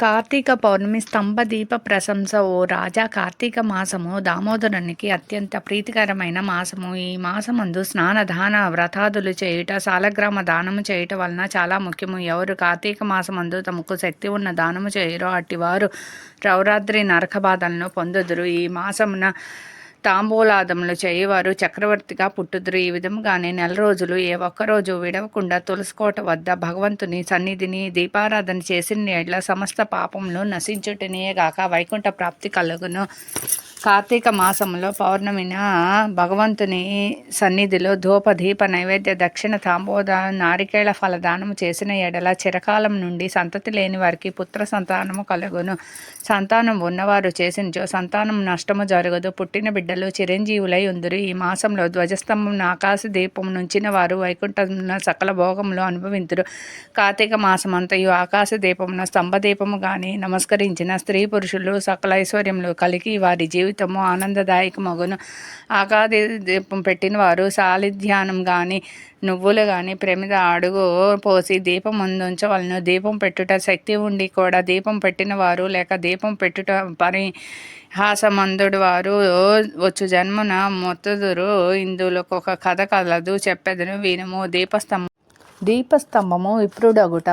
కార్తీక పౌర్ణమి స్తంభ దీప ప్రశంస ఓ రాజా కార్తీక మాసము దామోదరునికి అత్యంత ప్రీతికరమైన మాసము. ఈ మాసమందు స్నాన దాన వ్రతాదులు చేయుట సాలగ్రామ దానము చేయుట వలన చాలా ముఖ్యము. ఎవరు కార్తీక మాసమందు తమకు శక్తి ఉన్న దానము చేయరో అట్టివారు రౌరాద్రి నరక బాధలను పొందుదురు. ఈ మాసమున తాంబూలాదములు చేయవారు. చక్రవర్తిగా పుట్టుదురు. ఈ విధముగానే నెల రోజులు ఏ ఒక్కరోజు విడవకుండా తులసికోట వద్ద భగవంతుని సన్నిధిని దీపారాధన చేసిన ఎడ్ల సమస్త పాపములు నశించుటనేగాక వైకుంఠ ప్రాప్తి కలుగును. కార్తీక మాసంలో పౌర్ణమిన భగవంతుని సన్నిధిలో ధూప దీప నైవేద్య దక్షిణ తాంబోద నారికేళ ఫలదానము చేసిన ఎడల చిరకాలం నుండి సంతతి లేని వారికి పుత్ర సంతానము కలుగును. సంతానం ఉన్నవారు చేసినచో సంతానం నష్టము జరగదు. పుట్టిన బిడ్డలు చిరంజీవులై ఉందరు. ఈ మాసంలో ధ్వజస్తంభం ఆకాశ దీపం నుంచిన వారు వైకుంఠమున సకల భోగములు అనుభవింతురు. కార్తీక మాసమంతయు ఆకాశ దీపమున స్తంభ దీపము నమస్కరించిన స్త్రీ పురుషులు సకల ఐశ్వర్యములు కలిగి వారి జీవితము ఆనందదాయకమగును. ఆకాశ దీపం పెట్టిన వారు సాలిధ్యానం కానీ నువ్వులు కానీ ప్రమిద అడుగు పోసి దీపం ముందుంచవలను. దీపం పెట్టుట శక్తి ఉండి కూడా దీపం పెట్టిన వారు లేక దీపం పెట్టుట పని హాసమందుడు వారు వచ్చు జన్మన మొత్తదురు ఇందులోకి ఒక కథ కలదు చెప్పెదను వినుము దీపస్తంభం దీపస్తంభము విప్రుడగుట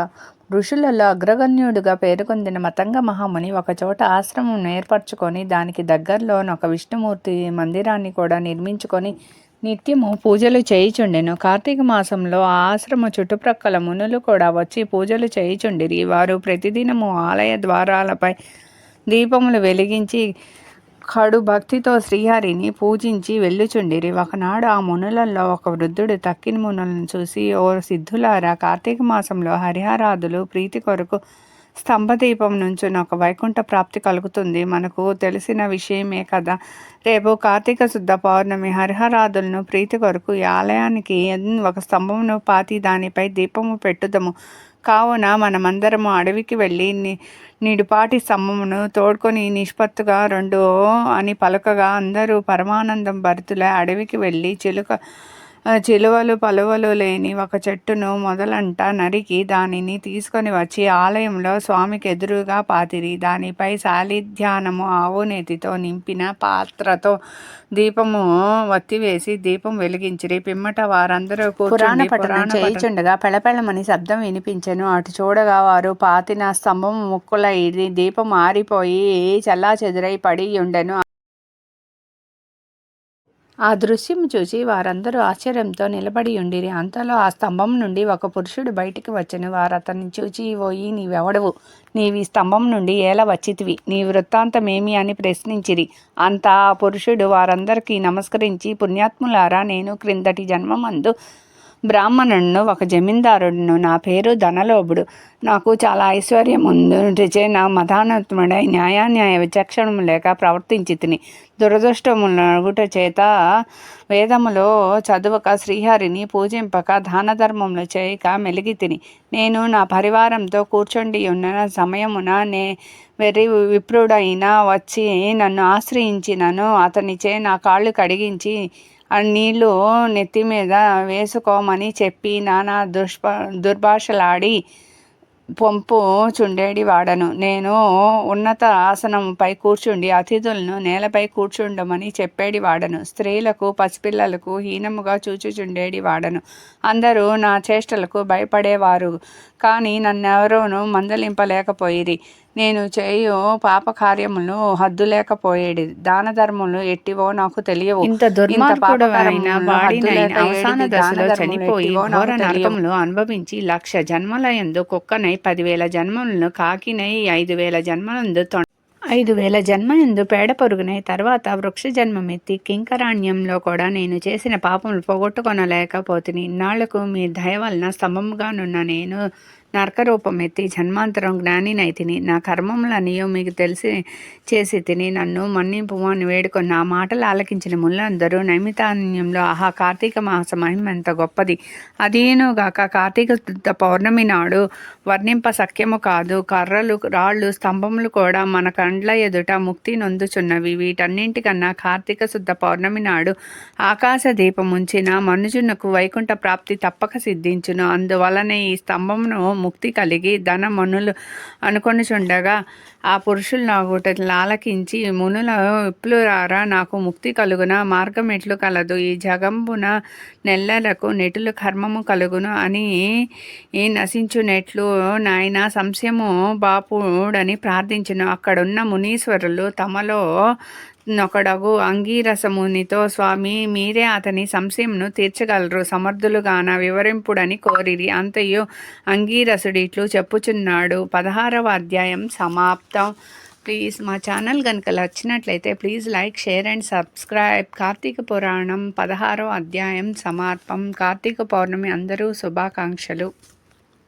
ఋషులలో అగ్రగణ్యుడిగా పేరుకొందిన మతంగ మహాముని ఒకచోట ఆశ్రమం ఏర్పరచుకొని దానికి దగ్గరలోని ఒక విష్ణుమూర్తి మందిరాన్ని కూడా నిర్మించుకొని నిత్యము పూజలు చేయిచుండెను. కార్తీక మాసంలో ఆ ఆశ్రమ చుట్టుప్రక్కల మునులు కూడా వచ్చి పూజలు చేయిచుండిరి. వారు ప్రతిదినము ఆలయ ద్వారాలపై దీపములు వెలిగించి కడు భక్తితో శ్రీహరిని పూజించి వెళ్ళుచుండిరి. ఒకనాడు ఆ మునులలో ఒక వృద్ధుడు తక్కిన మునులను చూసి ఓ సిద్ధులారా కార్తీక మాసంలో హరిహరాదులు ప్రీతి కొరకు స్తంభదీపం నుంచి ఒక వైకుంఠ ప్రాప్తి కలుగుతుంది. మనకు తెలిసిన విషయమే కదా రేపు కార్తీక శుద్ధ పౌర్ణమి హరిహరాదులను ప్రీతి కొరకు ఈ ఆలయానికి ఒక స్తంభమును పాతి దానిపై దీపము పెట్టుదము. కావున మనమందరము అడవికి వెళ్ళి నిడుపాటి స్తంభమును తోడుకొని నిష్పత్తుగా రెండు అని పలకగా అందరూ పరమానందం భరితులై అడవికి వెళ్ళి చిలుక చిలువలు పలువలు లేని ఒక చెట్టును మొదలంట నరికి దానిని తీసుకొని వచ్చి ఆలయంలో స్వామికి ఎదురుగా పాతిరి. దానిపై సాలిధ్యానము ఆవు నేతితో నింపిన పాత్రతో దీపము వత్తివేసి దీపం వెలిగించిరి. పిమ్మట వారందరూ పురాణ పట్టణం చేయిచుండగా పెళపెళమని శబ్దం వినిపించెను. అటు చూడగా వారు పాతిన స్తంభం ముక్కుల దీపం ఆరిపోయి చల్లా చెదురై పడి ఉండెను. ఆ దృశ్యం చూసి వారందరూ ఆశ్చర్యంతో నిలబడి ఉండిరి. అంతలో ఆ స్తంభం నుండి ఒక పురుషుడు బయటికి వచ్చను. వారు అతన్ని చూచి ఓయి నీవెవడవు? నీవి స్తంభం నుండి ఎలా వచ్చితివి? నీ వృత్తాంతమేమి అని ప్రశ్నించిరి. అంత ఆ పురుషుడు వారందరికీ నమస్కరించి పుణ్యాత్ములారా నేను క్రిందటి జన్మమందు బ్రాహ్మణుడును ఒక జమీందారుడును నా పేరు ధనలోభుడు. నాకు చాలా ఐశ్వర్యం ఉందిచే నా మతానత్ముడై న్యాయాన్యాయ విచక్షణము లేక ప్రవర్తించి తిని దురదృష్టములగుట చేత వేదములో చదువక శ్రీహరిని పూజింపక దాన ధర్మములు చేయక మెలిగి తిని నేను నా పరివారంతో కూర్చొండి ఉన్న సమయమున నే వెర్రి విప్రుడైన వచ్చి నన్ను ఆశ్రయించినను అతనిచే నా కాళ్ళు కడిగించి ఆ నీళ్ళు నెత్తి మీద వేసుకోమని చెప్పి నానా దుష్ప దుర్భాషలాడి పొంపు చుండేడి వాడను. నేను ఉన్నత ఆసనంపై కూర్చుండి అతిథులను నేలపై కూర్చుండమని చెప్పేడి వాడను. స్త్రీలకు పసిపిల్లలకు హీనముగా చూచుచుండేడి వాడను. అందరూ నా చేష్టలకు భయపడేవారు. కానీ నన్నెవరూ మందలింపలేకపోయిరి. నేను చేయు పాప కార్యములు హద్దు లేకపోయేది. దాన ధర్మములు ఎట్టివో నాకు తెలియవు. ఇంత అవసాన దశలో చనిపోయి ఘోర నరకములు అనుభవించి లక్ష జన్మల ఎందు కుక్కనై పదివేల జన్మలను కాకినై ఐదు వేల జన్మలందు ఐదు వేల జన్మ ఎందు పేడ పొరుగునై తర్వాత వృక్ష జన్మమెత్తి కింకరాణ్యంలో కూడా నేను చేసిన పాపములు పోగొట్టుకొనలేకపోతుంది ఇన్నాళ్ళకు మీ దయ వలన స్తంభముగానున్న నేను నరకరూపమెత్తి జన్మాంతరం జ్ఞానినైతిని నా కర్మములనియో మీకు తెలిసి చేసి తిని నన్ను మన్నింపు అని వేడుకొని నా మాటలు ఆలకించిన ముళ్ళందరూ నైమితాన్యంలో ఆహా కార్తీక మాస మహిమ ఎంత గొప్పది. అదేనుగాక కార్తీక పౌర్ణమి నాడు వర్ణింప సఖ్యము కాదు. కర్రలు రాళ్ళు స్తంభములు కూడా మన కండ్ల ఎదుట ముక్తి నొందుచున్నవి. వీటన్నింటికన్నా కార్తీక శుద్ధ పౌర్ణమి నాడు ఆకాశ దీపముంచిన ఉంచిన మనుజునకు వైకుంఠ ప్రాప్తి తప్పక సిద్ధించును. అందువలనే ఈ స్తంభమును ముక్తి కలిగి ధన మనులు అనుకొనిచుండగా ఆ పురుషులు నాగుట లాలకించి మునుల ఇప్పులురారా నాకు ముక్తి కలుగున మార్గం ఎట్లు కలదు ఈ జగంబున నెల్లలకు నెటులు కర్మము కలుగును అని నశించునెట్లు నాయన సంశయము బాపుడని ప్రార్థించను. అక్కడున్న మునీశ్వరులు తమలో నొకడగు అంగీరసమునితో స్వామి మీరే అతని సంశయంను తీర్చగలరు. సమర్థులుగాన వివరింపుడని కోరిరి. అంతయు అంగీరసుడు ఇట్లు చెప్పుచున్నాడు. పదహారవ అధ్యాయం సమాప్తం. ప్లీజ్ మా ఛానల్ కనుక నచ్చినట్లయితే please like share and subscribe. Karthika Puranam పదహారవ అధ్యాయం సమాప్తం. కార్తీక పౌర్ణమి అందరూ శుభాకాంక్షలు.